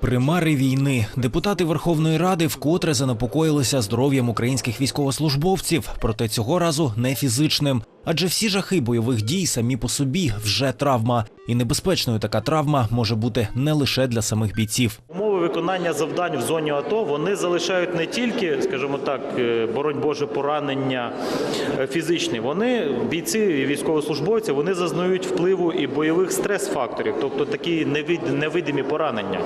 Примари війни. Депутати Верховної Ради вкотре занепокоїлися здоров'ям українських військовослужбовців, проте цього разу не фізичним. Адже всі жахи бойових дій самі по собі вже травма, і небезпечною така травма може бути не лише для самих бійців. Умови виконання завдань в зоні АТО вони залишають не тільки, скажімо так, е, боронь Боже, поранення е, фізичні. Вони бійці і військовослужбовці вони зазнають впливу і бойових стрес-факторів, тобто такі невид- невидимі поранення.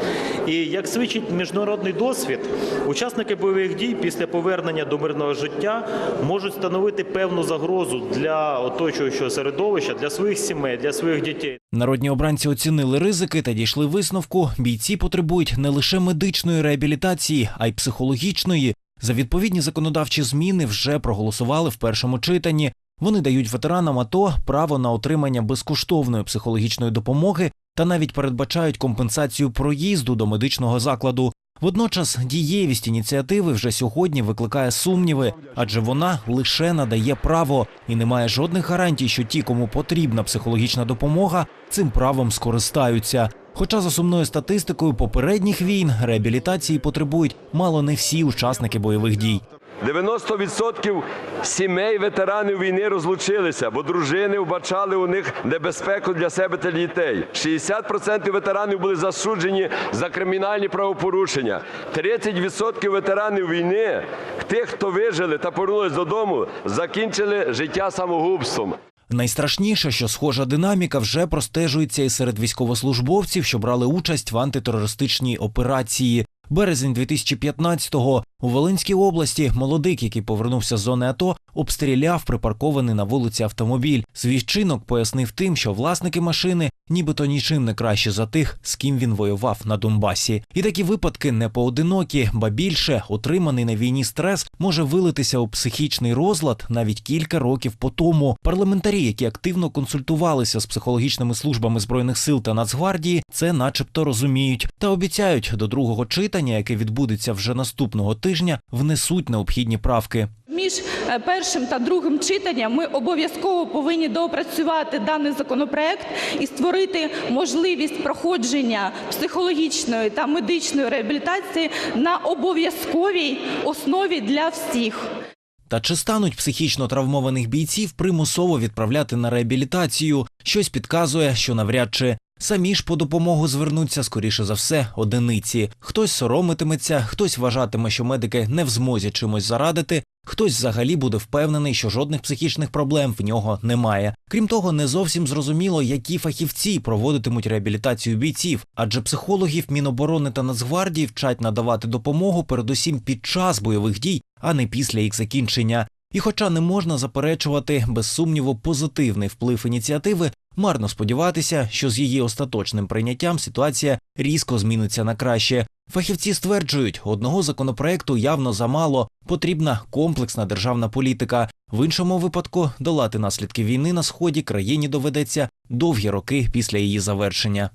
І як свідчить міжнародний досвід, учасники бойових дій після повернення до мирного життя можуть становити певну загрозу для оточуючого середовища, для своїх сімей, для своїх дітей. Народні обранці оцінили ризики та дійшли висновку. Бійці потребують не лише медичної реабілітації, а й психологічної. За відповідні законодавчі зміни вже проголосували в першому читанні. Вони дають ветеранам АТО право на отримання безкоштовної психологічної допомоги та навіть передбачають компенсацію проїзду до медичного закладу. Водночас дієвість ініціативи вже сьогодні викликає сумніви, адже вона лише надає право і не має жодних гарантій, що ті, кому потрібна психологічна допомога, цим правом скористаються. Хоча за сумною статистикою попередніх війн реабілітації потребують мало не всі учасники бойових дій. 90% сімей ветеранів війни розлучилися, бо дружини вбачали у них небезпеку для себе та дітей. 60% ветеранів були засуджені за кримінальні правопорушення. 30% ветеранів війни, тих, хто вижили та повернулись додому, закінчили життя самогубством. Найстрашніше, що схожа динаміка вже простежується і серед військовослужбовців, що брали участь в антитерористичній операції. Березень 2015-го у Волинській області молодик, який повернувся з зони АТО, обстріляв припаркований на вулиці автомобіль. Свій вчинок пояснив тим, що власники машини нібито нічим не краще за тих, з ким він воював на Донбасі. І такі випадки не поодинокі, ба більше отриманий на війні стрес може вилитися у психічний розлад навіть кілька років по тому. Парламентарі, які активно консультувалися з психологічними службами збройних сил та Нацгвардії, це начебто розуміють та обіцяють до другого читання, яке відбудеться вже наступного тижня, внесуть необхідні правки. Між е, першим та другим читанням ми обов'язково повинні доопрацювати даний законопроект і створити можливість проходження психологічної та медичної реабілітації на обов'язковій основі для всіх. Та чи стануть психічно травмованих бійців примусово відправляти на реабілітацію? Щось підказує, що навряд чи. Самі ж по допомогу звернуться скоріше за все одиниці. Хтось соромитиметься, хтось вважатиме, що медики не в змозі чимось зарадити, хтось взагалі буде впевнений, що жодних психічних проблем в нього немає. Крім того, не зовсім зрозуміло, які фахівці проводитимуть реабілітацію бійців, адже психологів Міноборони та Нацгвардії вчать надавати допомогу передусім під час бойових дій, а не після їх закінчення. І хоча не можна заперечувати без сумніву позитивний вплив ініціативи, марно сподіватися, що з її остаточним прийняттям ситуація різко зміниться на краще. Фахівці стверджують, одного законопроекту явно замало, потрібна комплексна державна політика. В іншому випадку долати наслідки війни на сході країні доведеться довгі роки після її завершення.